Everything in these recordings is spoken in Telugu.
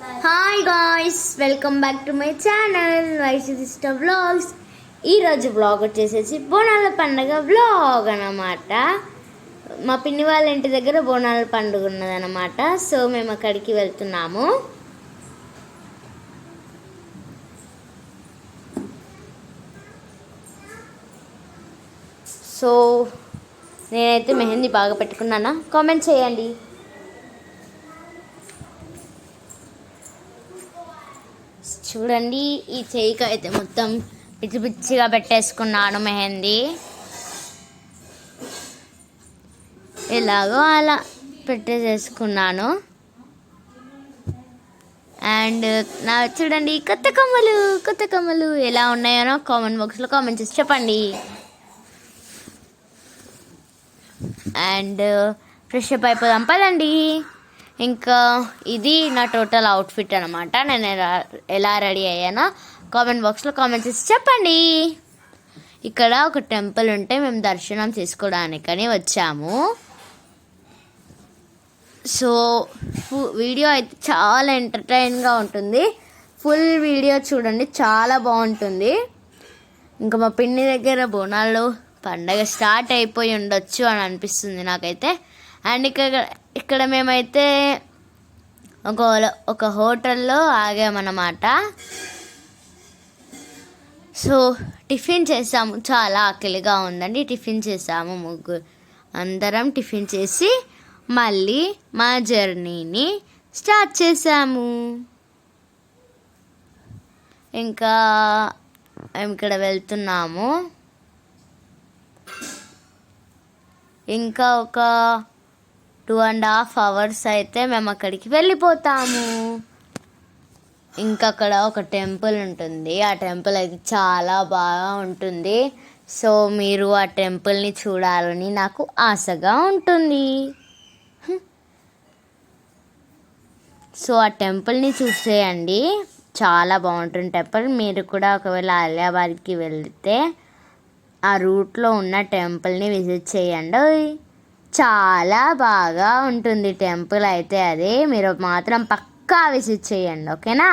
Hi guys welcome back to my channel wise sister vlogs ఈరోజు వ్లాగ్ వచ్చేసేసి బోనాల పండుగ వ్లాగ్ అన్నమాట. మా పిన్ని వాళ్ళ ఇంటి దగ్గర బోనాల పండుగ ఉన్నదన్నమాట. సో మేము అక్కడికి వెళ్తున్నాము. సో నేనైతే మెహందీ బాగా పెట్టుకున్నానా? కామెంట్ చేయండి. చూడండి ఈ చేయికి అయితే మొత్తం పిచ్చి పిచ్చిగా పెట్టేసుకున్నాను మెహందీ. ఎలాగో అలా పెట్టేసేసుకున్నాను. అండ్ నా చూడండి కొత్త కమ్మలు కొత్త కమ్మలు ఎలా ఉన్నాయో కామెంట్ బాక్స్లో కామెంట్ చేసి చెప్పండి. అండ్ ఫ్రెష్ అప్ అయిపోదాం పదండి. ఇంకా ఇది నా టోటల్ అవుట్ఫిట్ అనమాట నేను ఎలా ఎలా రెడీ అయ్యానో కామెంట్ బాక్స్లో కామెంట్ చేసి చెప్పండి. ఇక్కడ ఒక టెంపుల్ ఉంటే మేము దర్శనం చేసుకోవడానికని వచ్చాము. సో ఫు- వీడియో అయితే చాలా ఎంటర్టైన్గా ఉంటుంది. ఫుల్ వీడియో చూడండి చాలా బాగుంటుంది. ఇంకా మా పిన్ని దగ్గర బోనాలు పండగ స్టార్ట్ అయిపోయి ఉండొచ్చు అని అనిపిస్తుంది నాకైతే. అండ్ ఇక్కడ ఇక్కడ మేమైతే ఒక ఒక హోటల్లో ఆగామన్నమాట. సో టిఫిన్ చేసాము. చాలా ఆకలిగా ఉందండి. టిఫిన్ చేసాము ముగ్గురు అందరం టిఫిన్ చేసి మళ్ళీ మా జర్నీని స్టార్ట్ చేసాము. ఇంకా మేము ఇక్కడ వెళ్తున్నాము. ఇంకా ఒక టూ అండ్ హాఫ్ అవర్స్ అయితే మేము అక్కడికి వెళ్ళిపోతాము. ఇంకా అక్కడ ఒక టెంపుల్ ఉంటుంది. ఆ టెంపుల్ అయితే చాలా బాగా ఉంటుంది. సో మీరు ఆ టెంపుల్ని చూడాలని నాకు ఆశగా ఉంటుంది. సో ఆ టెంపుల్ని చూసేయండి. చాలా బాగుంటుంది టెంపుల్. మీరు కూడా ఒకవేళ ఆలియాబాద్కి వెళ్తే ఆ రూట్లో ఉన్న టెంపుల్ని విజిట్ చేయండి. చాలా బాగా ఉంటుంది టెంపుల్ అయితే అది. మీరు మాత్రం పక్కా విజిట్ చేయండి ఓకేనా?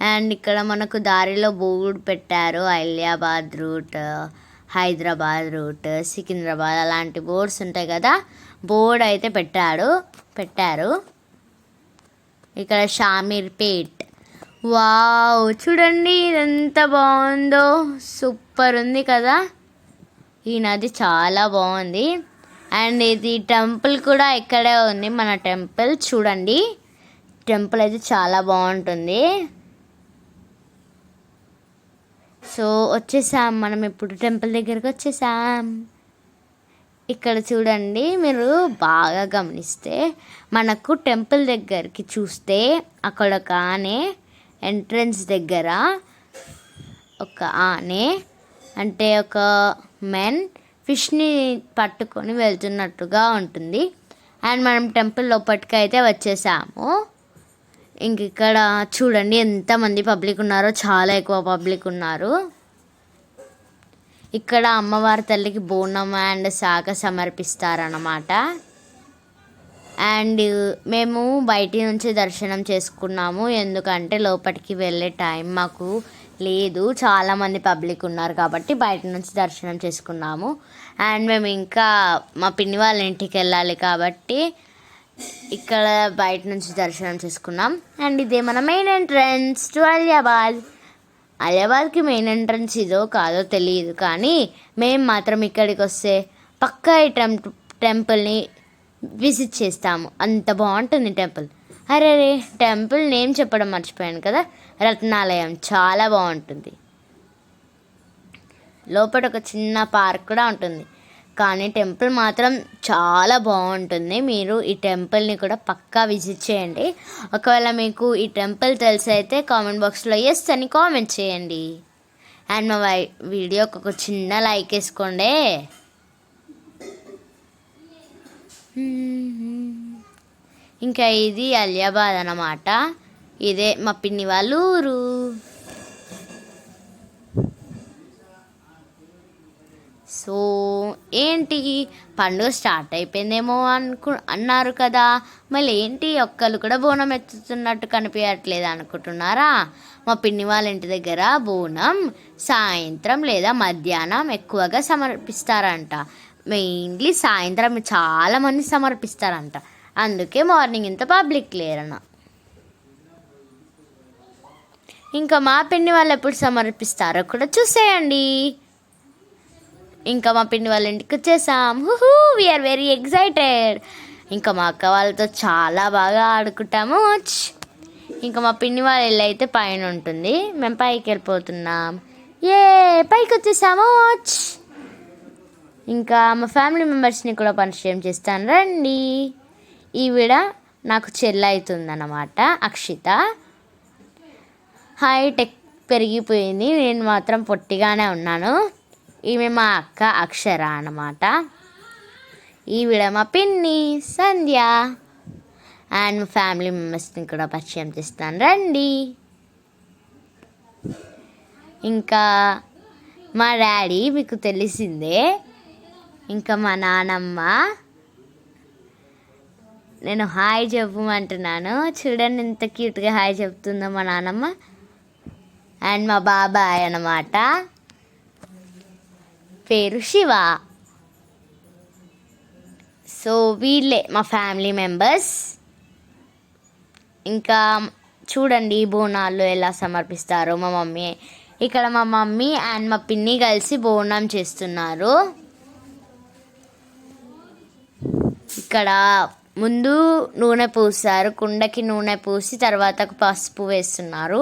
అండ్ ఇక్కడ మనకు దారిలో బోర్డు పెట్టారు అలియాబాద్ రూట్ హైదరాబాద్ రూట్ సికింద్రాబాద్ అలాంటి బోర్డ్స్ ఉంటాయి కదా. బోర్డ్ అయితే పెట్టాడు పెట్టారు. ఇక్కడ షామీర్పేట్ వావ్ చూడండి ఎంత బాగుందో. సూపర్ ఉంది కదా. ఈ నది చాలా బాగుంది. అండ్ ఇది టెంపుల్ కూడా ఇక్కడే ఉంది మన టెంపుల్. చూడండి టెంపుల్ అయితే చాలా బాగుంటుంది. సో వచ్చేసాం. మనం ఇప్పుడు టెంపుల్ దగ్గరకు వచ్చేసాం. ఇక్కడ చూడండి మీరు బాగా గమనిస్తే మనకు టెంపుల్ దగ్గరికి చూస్తే అక్కడ కానే ఎంట్రన్స్ దగ్గర ఒక ఆనే అంటే ఒక మెన్ ఫిష్ని పట్టుకొని వెళ్తున్నట్టుగా ఉంటుంది. అండ్ మనం టెంపుల్ లోపలికి అయితే వచ్చేసాము. ఇంక ఇక్కడ చూడండి ఎంతమంది పబ్లిక్ ఉన్నారో చాలా ఎక్కువ పబ్లిక్ ఉన్నారు. ఇక్కడ అమ్మవారి తల్లికి బోనం అండ్ శాఖ సమర్పిస్తారన్నమాట. అండ్ మేము బయటి నుంచి దర్శనం చేసుకున్నాము. ఎందుకంటే లోపలికి వెళ్ళే టైం మాకు లేదు. చాలామంది పబ్లిక్ ఉన్నారు కాబట్టి బయట నుంచి దర్శనం చేసుకున్నాము. అండ్ మేము ఇంకా మా పిన్ని వాళ్ళ ఇంటికి వెళ్ళాలి కాబట్టి ఇక్కడ బయట నుంచి దర్శనం చేసుకున్నాం. అండ్ ఇదే మన మెయిన్ ఎంట్రన్స్ టు అలియాబాద్. అలియాబాద్కి మెయిన్ ఎంట్రన్స్ ఇదో కాదో తెలియదు కానీ మేము మాత్రం ఇక్కడికి వస్తే పక్కా ఈ టెంప్ టెంపుల్ని విజిట్ చేస్తాము. అంత బాగుంటుంది టెంపుల్. అరే రే టెంపుల్ నేమ్ చెప్పడం మర్చిపోయాను కదా. రత్నాలయం చాలా బాగుంటుంది. లోపల ఒక చిన్న పార్క్ కూడా ఉంటుంది. కానీ టెంపుల్ మాత్రం చాలా బాగుంటుంది. మీరు ఈ టెంపుల్ని కూడా పక్కా విజిట్ చేయండి. ఒకవేళ మీకు ఈ టెంపుల్ తెలిసి అయితే కామెంట్ బాక్స్లో ఎస్ అని కామెంట్ చేయండి. అండ్ మా వై వీడియోకి ఒక చిన్న లైక్ వేసుకోండి. ఇంకా ఇది అలియాబాద్ అన్నమాట. ఇదే మా పిన్ని వాళ్ళ ఊరు. సో ఏంటి? పండుగ స్టార్ట్ అయిపోయిందేమో అనుకు అన్నారు కదా. మళ్ళీ ఏంటి? ఒక్కళ్ళు కూడా బోనం ఎత్తుతున్నట్టు కనిపించట్లేదు అనుకుంటున్నారా? మా పిన్ని వాళ్ళ ఇంటి దగ్గర బోనం సాయంత్రం లేదా మధ్యాహ్నం ఎక్కువగా సమర్పిస్తారంట. మెయిన్లీ సాయంత్రం చాలామంది సమర్పిస్తారంట. అందుకే మార్నింగ్ ఇంత పబ్లిక్ లేరన్న ఇంకా మా పిన్ని వాళ్ళు ఎప్పుడు సమర్పిస్తారో కూడా చూసేయండి. ఇంకా మా పిన్ని వాళ్ళ ఇంటికి వచ్చేసాం. హుహూ వీఆర్ వెరీ ఎగ్జైటెడ్ ఇంకా మా అక్క వాళ్ళతో చాలా బాగా ఆడుకుంటాము. ఇంకా మా పిన్ని వాళ్ళ ఇల్లు అయితే పైన ఉంటుంది. మేము పైకి వెళ్ళిపోతున్నాం. ఏ పైకి వచ్చేసాము. ఇంకా మా ఫ్యామిలీ మెంబర్స్ని కూడా పరిచయం చేస్తాను. రండి. ఈవిడ నాకు చెల్లి అవుతుందన్నమాట అక్షిత. హాయ్ టెక్ పెరిగిపోయింది. నేను మాత్రం పొట్టిగానే ఉన్నాను. ఈమె మా అక్క అక్షర అన్నమాట. ఈవిడ మా పిన్ని సంధ్య. అండ్ మా ఫ్యామిలీ మెంబర్స్ని కూడా పరిచయం చేస్తాను. రండి. ఇంకా మా డాడీ మీకు తెలిసిందే ఇంకా మా నానమ్మ. నేను హాయ్ చెప్పమంటున్నాను. చూడండి ఎంత క్యూట్గా హాయ్ చెప్తుందో మా నానమ్మ. అండ్ మా బాబాయ్ అన్నమాట. పేరు శివ. సో వీళ్ళే మా ఫ్యామిలీ మెంబర్స్. ఇంకా చూడండి బోనాలు ఎలా సమర్పిస్తారో మా మమ్మీ. ఇక్కడ మా మమ్మీ అండ్ మా పిన్ని కలిసి బోనం చేస్తున్నారు. ఇక్కడ ముందు నూనె పూసారు కుండకి నూనె పూసి తర్వాత పసుపు వేస్తున్నారు.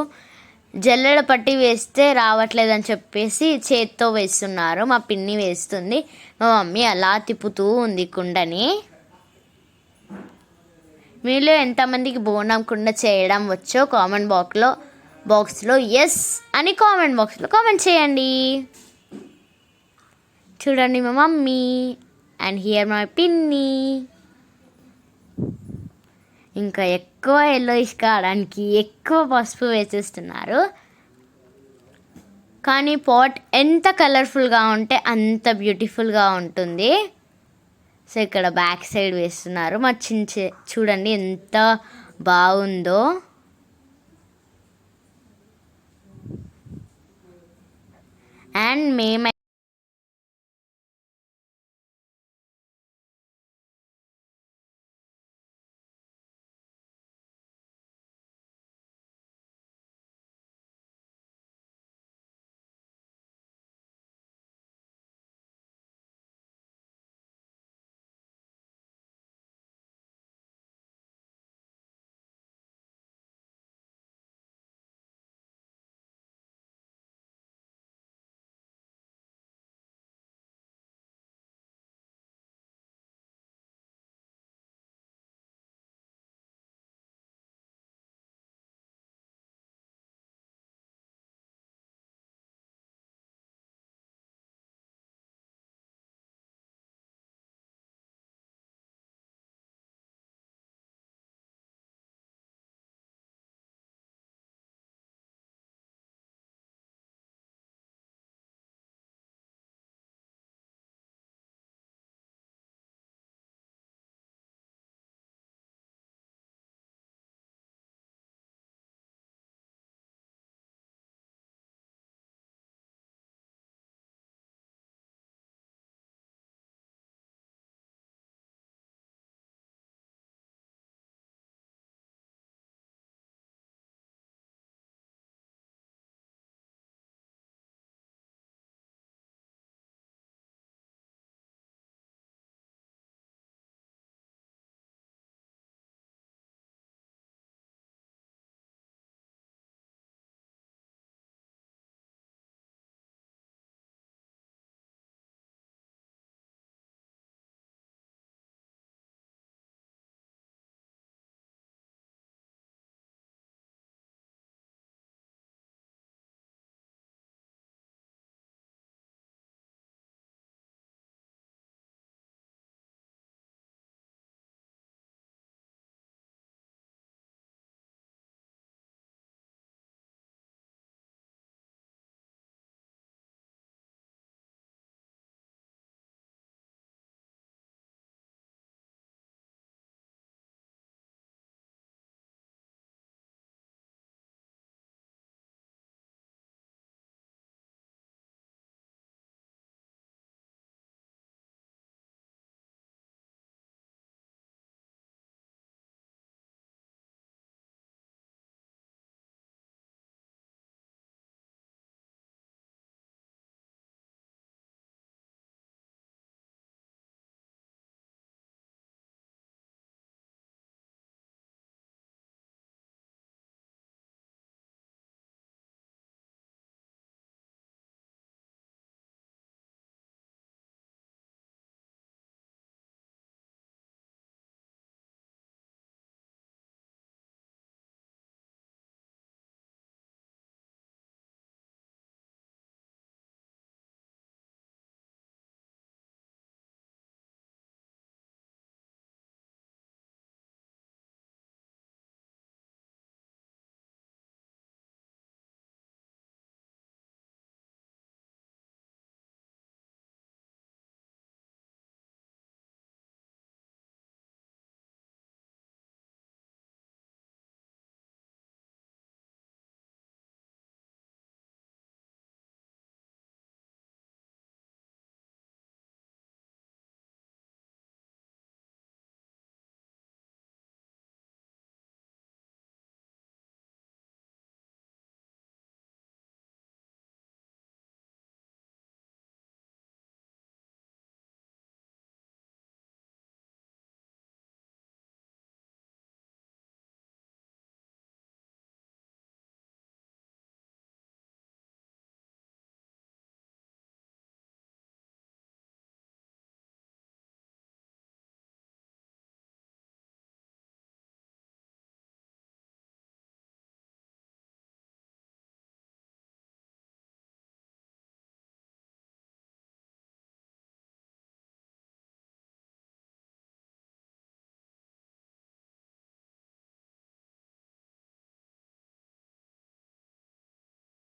జల్లెడ పట్టి వేస్తే రావట్లేదని చెప్పేసి చేత్తో వేస్తున్నారు. మా పిన్ని వేస్తుంది. మా మమ్మీ అలా తిప్పుతూ ఉంది కుండని. మీలో ఎంతమందికి బోనం కుండ చేయడం వచ్చో కామెంట్ బాక్స్లో బాక్స్లో ఎస్ అని కామెంట్ బాక్స్లో కామెంట్ చేయండి. చూడండి మా మమ్మీ. అండ్ హియర్ మై పిన్ని. ఇంకా ఎక్కువ ఎల్లోయిష్ కావడానికి ఎక్కువ పసుపు వేసేస్తున్నారు. కానీ పాట్ ఎంత కలర్ఫుల్గా ఉంటే అంత బ్యూటిఫుల్గా ఉంటుంది. సో ఇక్కడ బ్యాక్ సైడ్ వేస్తున్నారు. మా చించే చూడండి ఎంత బాగుందో. అండ్ మేమై